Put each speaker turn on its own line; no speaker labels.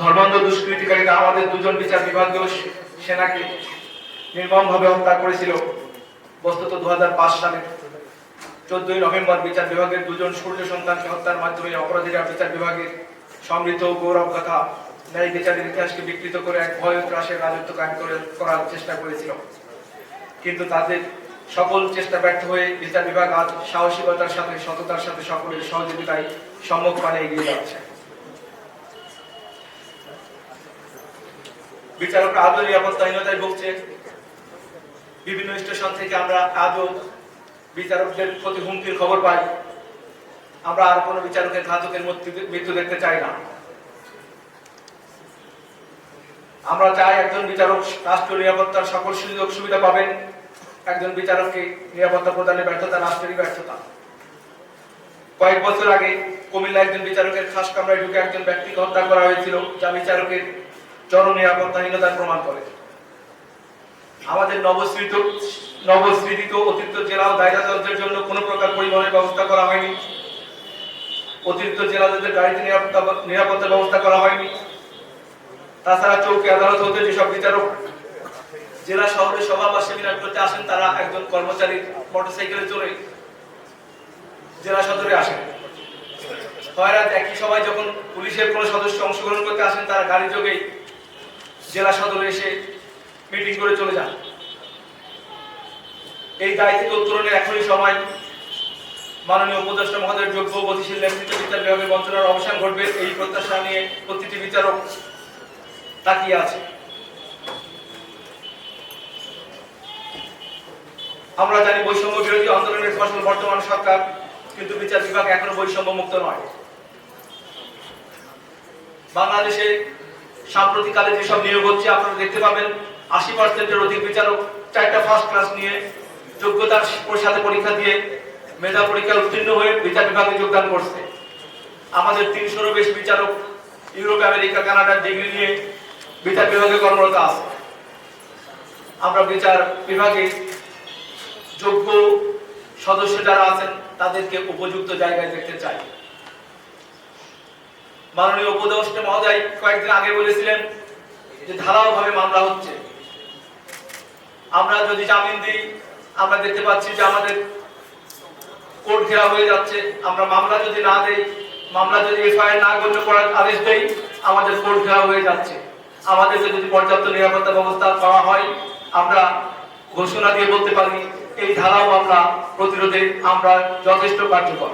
ধর্মান্ধ দুষ্কৃতিকারীরা আমাদের দুজন বিচার বিভাগীয় সেনাকে নির্মমভাবে হত্যা করেছিল। বস্তুত দু সালে চোদ্দই নভেম্বর বিচার বিভাগের দুজন সূর্য সন্তানকে হত্যার মাধ্যমে অপরাধীরা বিচার বিভাগের সমৃদ্ধ গৌরব কথা ন্যায় বিচারের ইতিহাসকে বিকৃত করে এক ভয় ত্রাসের রাজত্ব কায়েম করে করার চেষ্টা করেছিল। কিন্তু তাদের সকল চেষ্টা ব্যর্থ হয়ে বিচার বিভাগ আজ সাহসিকতার সাথে, সততার সাথে সকলের সহযোগিতায় সম্মুখ পানে এগিয়ে যাচ্ছে। বিচারকরা আজও নিরাপত্তাহীনতায় ভুগছে বিভিন্ন স্টেশন থেকে আমরা আজও বিচারকদের প্রতি হুমকির খবর পাই? আমরা আর কোনো বিচারকের ঘাতকের মৃত্যু- দেখতে চাই না। আমরা চাই একজন বিচারক রাষ্ট্রীয় নিরাপত্তার সকল সুযোগ সুবিধা পাবেন। একজন বিচারককে নিরাপত্তা প্রদানে ব্যর্থতা, রাষ্ট্রেরই ব্যর্থতা। কয়েক বছর আগে কুমিল্লা একজন বিচারকের খাস কামরায় ঢুকে একজন ব্যক্তিকে হত্যা করা হয়েছিল, যা বিচারকের চরম নিরাপত্তাহীনতার প্রমাণ করে। আমাদের নবসৃত নবসৃজিত অতিরিক্ত জেলা ও দায়রা জন্য কোনো প্রকার পরিবহনের ব্যবস্থা করা হয়নি। অতিরিক্ত জেলা জজের গাড়িতে নিরাপত্তা নিরাপত্তা ব্যবস্থা করা হয়নি। তাছাড়া চৌকি আদালত হতে যেসব বিচারক জেলা শহরে সভা বা সেমিনার করতে আসেন, তারা একজন কর্মচারী মোটরসাইকেলে চড়ে জেলা সদরে আসেন। হয়রাত একই সভায় যখন পুলিশের কোনো সদস্য অংশগ্রহণ করতে আসেন, তারা গাড়ি যোগেই জেলা সদরে এসে মিটিং করে চলে যান। এই দায় থেকে উত্তরণের এখনই সময়। মাননীয় উপদেষ্টা মহোদয়ের যোগ্য গতিশীল নেতৃত্ব বিচার বিভাগের বঞ্চনার অবসান ঘটবে, এই প্রত্যাশা নিয়ে প্রতিটি বিচারক তাকিয়ে আছে। আমরা জানি বৈষম্য বিরোধী আন্দোলনের ফসল বর্তমান সরকার, কিন্তু বিচার বিভাগ এখনও বৈষম্য মুক্ত নয়। বাংলাদেশে সাম্প্রতিককালে যেসব নিয়োগ হচ্ছে, আপনারা দেখতে পাবেন আশি পার্সেন্টের অধিক বিচারক চারটা ফার্স্ট ক্লাস নিয়ে যোগ্যতার সাথে পরীক্ষা দিয়ে মেধা পরীক্ষায় উত্তীর্ণ হয়ে বিচার বিভাগে যোগদান করছে। আমাদের তিনশোরও বেশি বিচারক ইউরোপ, আমেরিকা, কানাডার ডিগ্রি নিয়ে বিচার বিভাগে কর্মরত আছে। আমরা বিচার বিভাগে যোগ্য সদস্য যারা আছেন, তাদেরকে উপযুক্ত জায়গায় দেখতে চাই। মাননীয় উপদেষ্টা মহোদয় কয়েকদিন আগে বলেছিলেন যে ধারাও ভাবে মামলা হচ্ছে। আমরা যদি জামিন দিই, আমরা দেখতে পাচ্ছি যে আমাদের কোর্ট ঘেরা হয়ে যাচ্ছে। আমরা মামলা যদি না দেই, মামলা যদি এফআইআর না গণ্য করার আদেশ দেই, আমাদের কোর্ট ঘেরা হয়ে যাচ্ছে। আমাদেরকে যদি পর্যাপ্ত নিরাপত্তা ব্যবস্থা পাওয়া হয়, আমরা ঘোষণা দিয়ে বলতে পারি, এই ধারাও আমরা প্রতিরোধে আমরা যথেষ্ট কার্যকর।